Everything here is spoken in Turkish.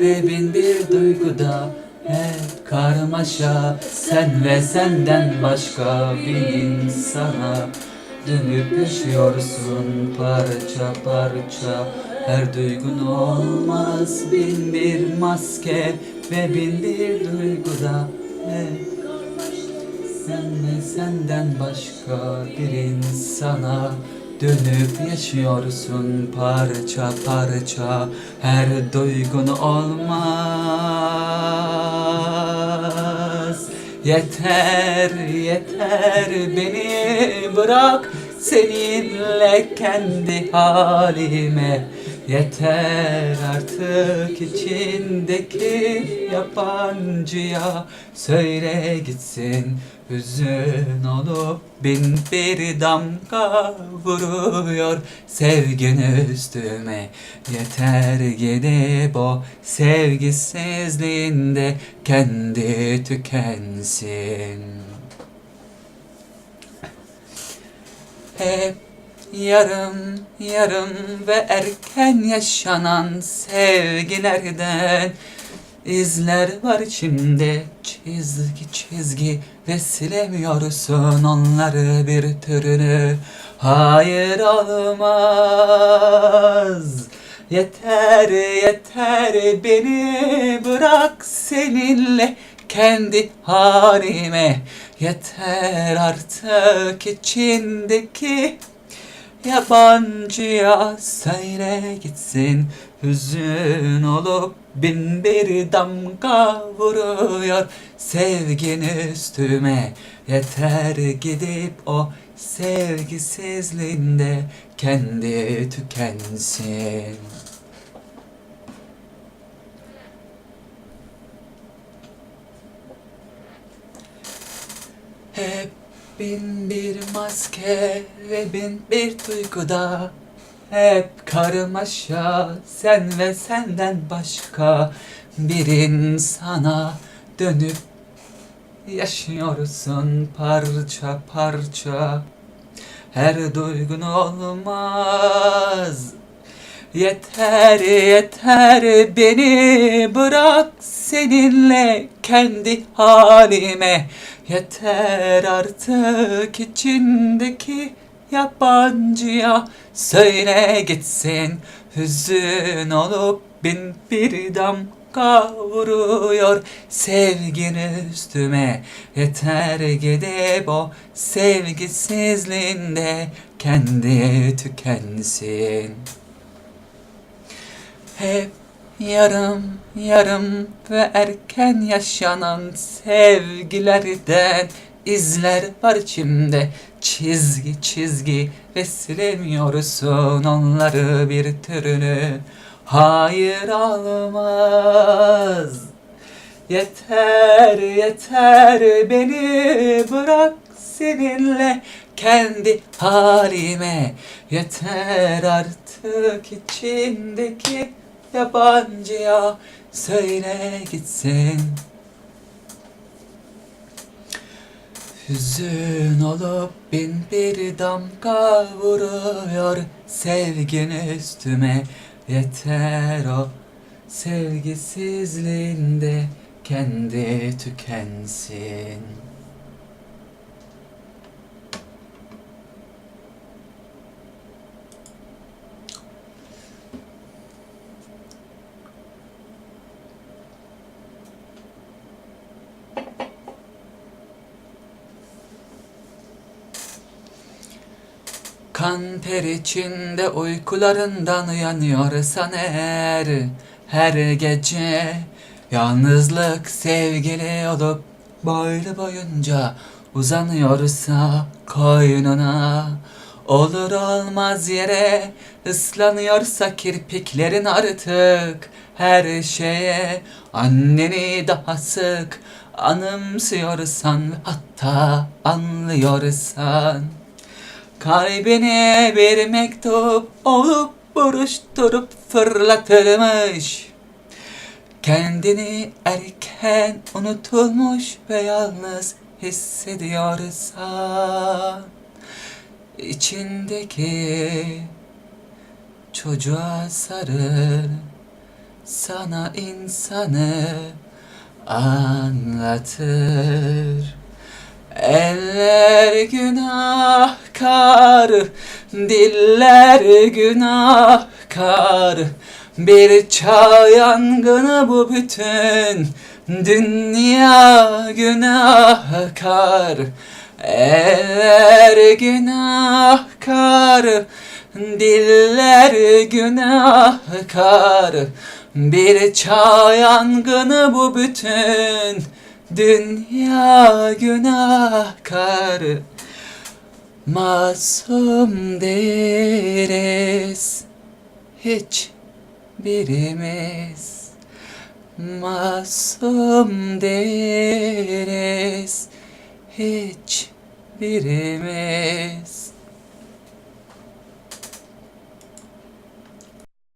ve bin bir duyguda hep karmaşa Sen ve senden başka bir insana Dönüp yaşıyorsun parça parça. Her duygun olmaz bin bir maske Ve bin bir duyguda hep sen ve senden başka bir insana Dönüp yaşıyorsun parça parça Her duygun olmaz. Yeter yeter beni bırak Seninle kendi halime Yeter artık içindeki yabancıya Söyle gitsin. Hüzün olup bin bir damga vuruyor Sevgin üstüme. Yeter gidip o sevgisizliğinde kendi tükensin. Hep yarım yarım ve erken yaşanan sevgilerden izler var içimde. Çizgi çizgi ve silemiyorsun onları bir türlü hayır olmaz. Yeter yeter. Beni bırak seninle kendi halime. Yeter artık içindeki Yabancıya söyle gitsin Hüzün olup bin bir damga vuruyor. Sevgin üstüme yeter gidip o sevgisizliğinde kendi tükensin. Hep bin bir maske ve bin bir duyguda Hep karmaşa sen ve senden başka bir insana dönüp yaşıyorsun parça parça. Her duygun olmaz Yeter yeter beni bırak seninle kendi halime. Yeter artık içindeki yabancıya Söyle gitsin. Hüzün olup bin bir damga vuruyor Sevgin üstüme. Yeter gidip o sevgisizliğinde kendi tükensin hep yarım yarım ve erken yaşanan sevgilerden izler var içimde. Çizgi çizgi ve silemiyorsun onları bir türlü hayır olmaz yeter yeter beni bırak seninle kendi halime. Yeter artık içindeki yabancıya söyle gitsin Hüzün olup bin bir damga vuruyor sevgin üstüme yeter o sevgisizliğinde kendi tükensin. Kan ter içinde uykularından uyanıyorsan eğer Her gece yalnızlık sevgili olup boylu boyunca uzanıyorsa koynuna Olur olmaz yere ıslanıyorsa kirpiklerin artık her şeye anneni daha sık anımsıyorsan hatta anlıyorsan Kalbine bir mektup olup buruşturup fırlatılmış Kendini erken unutulmuş ve yalnız hissediyorsan içindeki çocuğa sarıl sana insanı anlatır. Eller günahkar, diller günahkar. Bir çağ yangını bu bütün dünya günahkar. Eller günahkar, diller günahkar. Bir çağ yangını bu bütün dünya günahkar. Masum değiliz hiç birimiz. Masum değiliz hiç birimiz.